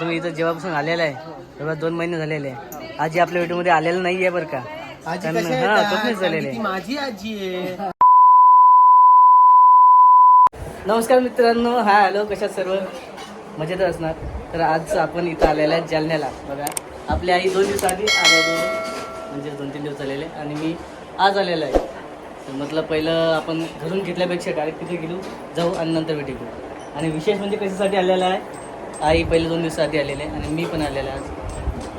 तुम्ही इथं जेव्हापासून आलेला आहे तेव्हा दोन महिने झालेले आहे. आजी आपल्या व्हिडिओमध्ये आलेलं नाही आहे बरं का. आजी हा, झालेले ती माझी आजी आहे. नमस्कार मित्रांनो हा हॅलो कशा सर्व? मजेत असणार. तर आज आपण इथं आलेला आहे जालन्याला. बघा आपली आई दोन दिवस आधी आलेली आहे म्हणजे दोन तीन दिवस झालेले आणि मी आज आलेलो आहे. तर म्हटलं पहिलं आपण घरून घेतल्यापेक्षा डायरेक्ट तिथे गेलो जाऊ आणि नंतर भेटी घेऊ आणि विशेष म्हणजे कशासाठी आलेला आहे? आई पहिले दोन दिवस आधी आलेले आणि मी पण आलेले आज.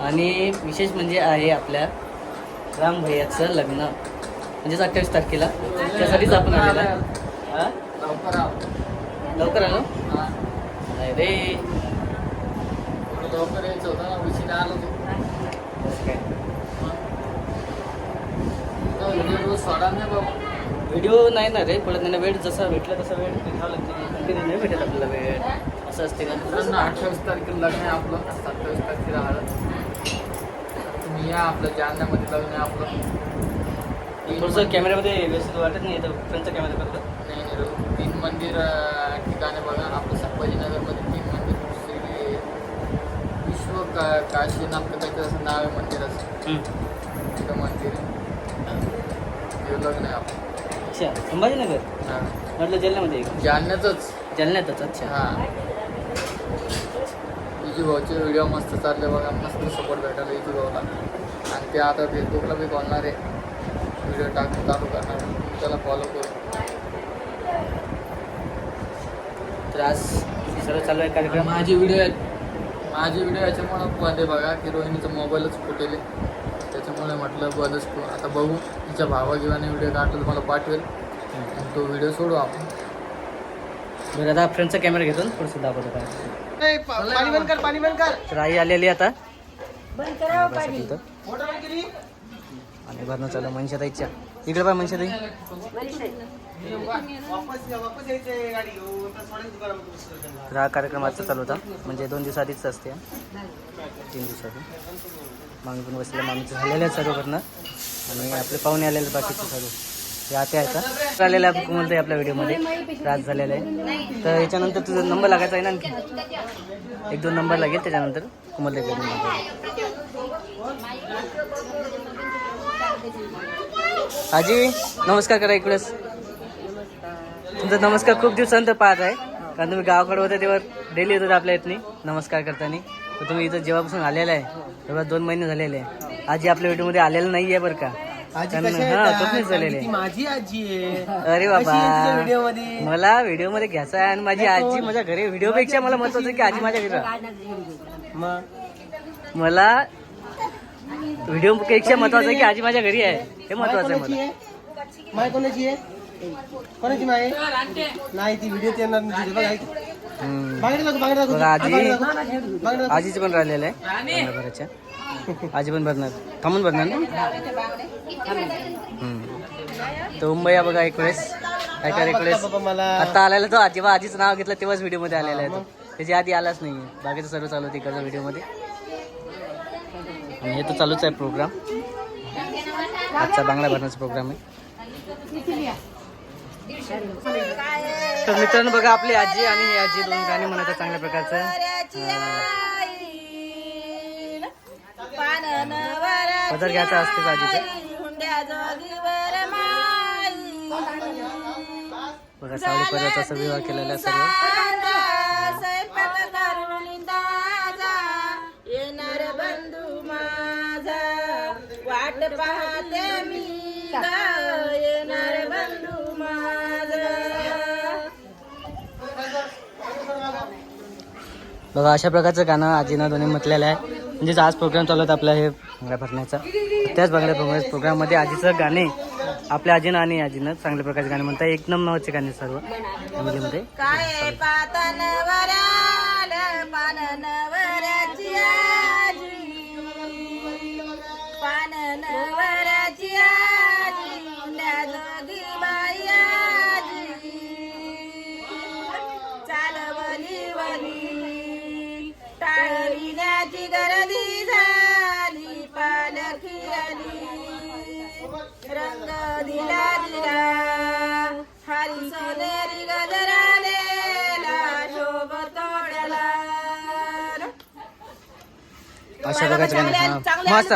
आणि विशेष म्हणजे आहे आपल्या राम भैयाचं लग्न. म्हणजेच अठ्ठावीस तारखेला. त्यासाठीच आपण आलेला लवकर लवकर आलो? नाही रे. लवकर यायचं होतं ना आलो काय. व्हिडिओ सोडा नाही बाबा व्हिडिओ नाही ना रे पडत नाही वेळ जसा भेटला तसा वेळ भेटावा लागतो. नाही भेटत आपल्याला वेळ. असं असते का? मित्रांनो अठ्ठावीस तारखेला लग्न आहे आपलं. सत्तावीस तारखेला हळद. तुम्ही या आपलं जालन्यामध्ये लग्न आहे आपलं. थोडंसं कॅमेऱ्यामध्ये व्यवस्थित वाटत नाही तर फ्रंटचा कॅमेरा करतो नाही नाही. तीन मंदिर ठिकाणे बघा. आपलं संभाजीनगरमध्ये तीन मंदिर श्री विश्व का काशीनाथ का काहीतरी असं नाव आहे मंदिराचं तिथं मंदिर आहे. लग्न आहे आपलं. अच्छा संभाजीनगर? हा. म्हटलं जालन्यामध्ये? जालन्यातच. जालन्यातच अच्छा. हा. इजू भाऊचे व्हिडिओ मस्त चालले बघा मस्त सपोर्ट भेटायला इजू भाऊला आणि ते आता फेसबुकला बी बोलणार. आहे व्हिडिओ टाकून चालू करणार. त्याला फॉलो करू. तर आज सर्व चालू आहे कार्यक्रम. माझे व्हिडिओ आहेत. माझे व्हिडिओ याच्यामुळं आहे बघा की रोहिणीचा मोबाईलच फुटेल. त्याच्यामुळे म्हटलं करू. आता बघू तिच्या भावागिवाने व्हिडिओ काढला तर मला पाठवेल आणि तो व्हिडिओ सोडू आपण. बरं आता फ्रंटचा कॅमेरा घेतो थोडंसं दाखवतो काय पाणी बंद कर पाणी बंद कर. तर आई आलेली आता. बंद करावं पाणी. इथं. मोटर बंद केली आणि भरणं चालू मनशाताईच्या. इकडे पाय मनशाताई. वापस वापस यायचे गाडी घेऊन. तर सोडायची दुकानामध्ये दुसरं त्यांना. तर हा कार्यक्रम आजचा चालू होता. म्हणजे दोन दिवसाआधीच असते. हा. तीन दिवसाआधी मामी पण बसलेल्या मामीचं झालेलं आहे सर्व भरणं आणि आपले पाहुणे आलेले बाकीचे सर्व. ते आते आहेत का आहे आपल्या व्हिडिओमध्ये त्रास झालेला आहे. तर याच्यानंतर तुझा नंबर लागायचा आहे ना आणखी? एक दोन नंबर लागेल त्याच्यानंतर कोमलताई आजी नमस्कार करा इकडेच तुमचा नमस्कार खूप दिवसानंतर पाहत आहे. कारण तुम्ही गावाकडे होते तेव्हा डेली येत होते आपल्या इथनी नमस्कार करताना. तर तुम्ही इथं जेव्हापासून आलेला आहे तेव्हा दोन महिने झालेले आहे. आजी आपल्या व्हिडिओमध्ये आलेलं नाही आहे बरं का? आजी कारण- कशा आहेत? स्वप्नीत कारण झालेले की ती माझी आजी आहे. अरे व्हिडिओ बाबा. मध्ये मला व्हिडिओमध्ये घ्यायचा आहे आणि माझी आजी माझ्या घरी व्हिडिओ पेक्षा मला महत्वाचं आहे की आजी माझ्या घरी राहा. मग? मला व्हिडिओ पेक्षा महत्वाचं आहे की आजी माझ्या घरी आहे. हे महत्वाचं आहे कोणाची मला. आहे? माय कोणाची आहे? कोणाची माय नाही ती व्हिडिओ येणार नाही तिथे. बघा ऐक. हम्म. बघा, आजी-. आजीचं पण राहिलेलं आहे. भराच्या आजी पण भरणार थांबून भरणार ना. तर मुंबई बघा एक वेळेस. काय काय एक वेळेस? आता आलेला तो जेव्हा आजीचं नाव घेतलं तेव्हाच व्हिडिओमध्ये आलेला आहे तो. त्याच्या आधी आलाच नाही बाकीचं सर्व चालू होतं इकडच्या व्हिडिओमध्ये आणि हे तर चालूच आहे प्रोग्राम. आजचा बांगडा भरण्याचा प्रोग्राम आहे. तर मित्रांनो बघा आपली आजी आणि ही आजी दोन गाणी म्हणायचं चांगल्या प्रकारचं. पदर घ्यायचा असते आजीचं. बघा सावळी परिवाराचा असा विवाह केलेला सर्व. येणार बंधू माझा. वाट पाहते मी. बघा अशा प्रकारचं गाणं आजीनं दोन्ही म्हटलेलं आहे. म्हणजेच आज प्रोग्राम चालू होता आपला हे बांगड्या भरण्याचा. त्याच बांगड्या भरण्याच्या प्रोग्राममध्ये आजीचं गाणे आपल्या आजीनं आणि आजीनं चांगल्या प्रकारचे गाणे म्हणतात एक नंबर नावाचे गाणे सर्व. फॅमिलीमध्ये अशा प्रकारचे गाणे चांगले- हा. चांगले मस्त?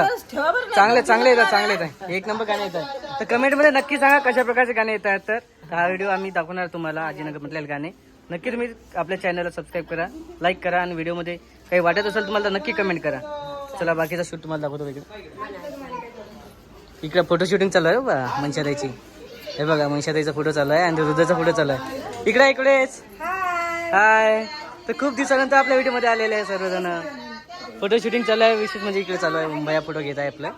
चांगले चांगले येतात चांगले येतात. एक नंबर गाणे येतात. तर कमेंटमध्ये नक्की सांगा कशा प्रकारचे गाणे येतात. तर हा व्हिडिओ आम्ही दाखवणार तुम्हाला आजीनगर मधले गाणे. नक्की तुम्ही आपल्या चॅनलला सबस्क्राईब करा लाईक करा आणि व्हिडिओमध्ये काही वाटत असेल तुम्हाला तर नक्की कमेंट करा. चला बाकीचा शूट तुम्हाला दाखवतो इकडे इकडे फोटो शूटिंग चालू आहे हो बा मनशाताईची. हे बघा मनशाताईचा फोटो चालू आहे आणि हृदयाचा फोटो चालू आहे. इकडे इकडेच. हाय तर खूप दिवसानंतर आपल्या व्हिडिओमध्ये आलेले आहे सर्वजण. फोटो शूटिंग चालू आहे विशेष म्हणजे इकडे चालू आहे मुंबई फोटो घेत आहे आपलं.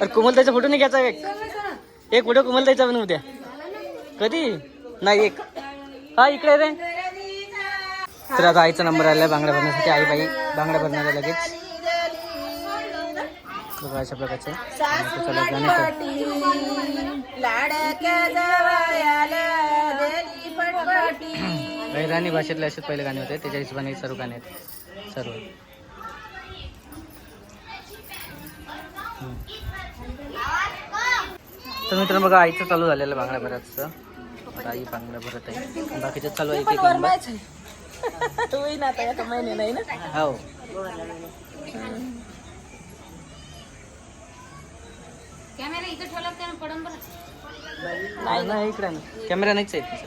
अरे कोमलताईचा फोटो नाही घ्यायचा एक. एक फोटो कोमलताईचा पण उद्या कधी? नाही एक. हा इकडे रे. तर आता आईचा नंबर आला बांगड्या भरण्यासाठी. आई बाई बांगड्या भरणार आहे लगेच. बघा अशा प्रकारचे. गाणे लाडक्या बहिराणी भाषेतले असेच पहिले गाणे होते त्याच्या हिशोबाने सर्व गाणे आहेत. सर्व. तर मित्रांनो बघा आईचं चालू झालेलं बांगड्या भराचं आई बांगड्या भरत आहे. बाकीचं चालू आहे एक नाही ना? हो. नाही. नाही इकडे ना कॅमेरा नाहीच आहे.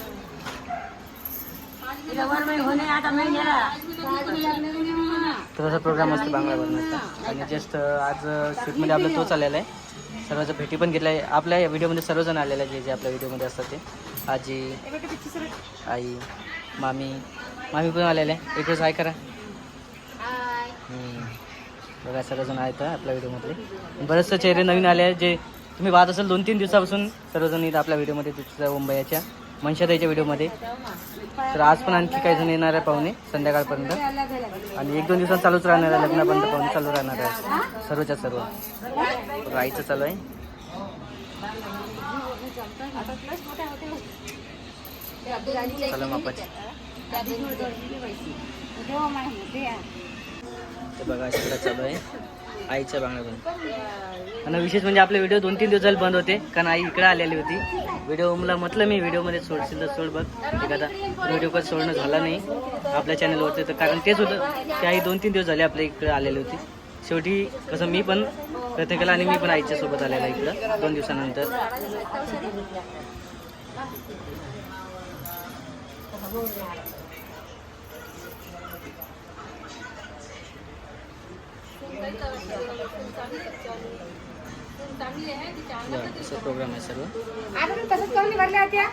तर असा प्रोग्राम असतो बांगला आणि जस्ट आज शूटमध्ये आपला तोच आलेला आहे. सर्वांच्या भेटी पण घेतला आहे आपल्या या व्हिडिओमध्ये सर्वजण आलेले जे जे आपल्या व्हिडिओमध्ये असतात ते. आजी आई मामी. मामी पण आलेले आहे. एक दिवस हाय करा. बघा सर्वजण आहेत आपल्या व्हिडिओमध्ये बरेचसे चेहरे नवीन आले आहेत जे तुम्ही पाहत असाल दोन तीन दिवसापासून सर्वजण इथं आपल्या व्हिडिओमध्ये तिथं मुंबईच्या. मनशाताईच्या व्हिडिओमध्ये. तर आज पण आणखी काही जण येणार आहे पाहुणे संध्याकाळपर्यंत. आणि एक दोन दिवसात चालूच राहणार आहे लग्नापर्यंत पाहुणे चालू राहणार आहे. सर्वच्या सर्व. राहायचं आईचं चालू आहे. चला बघा सगळं चालू आहे. आईच्या बांगड्यातून. पण आणि विशेष म्हणजे आपले व्हिडिओ दोन तीन दिवस झाले बंद होते कारण आई इकडे आलेली होती. व्हिडिओ मला म्हटलं मी व्हिडिओमध्ये सोडशील तर सोड बघ. एखादा व्हिडिओ कधी सोडणं झाला नाही. आपल्या चॅनलवरती तर कारण तेच होतं की आई दोन तीन दिवस झाले आपल्या इकडे आलेली होती. शेवटी कसं मी पण प्रत्येकाला आणि मी पण आईच्या सोबत आलेला इकडं दोन दिवसानंतर. असं प्रोग्राम आहे सर्व? आता तसंच कमी भरल्या होत्या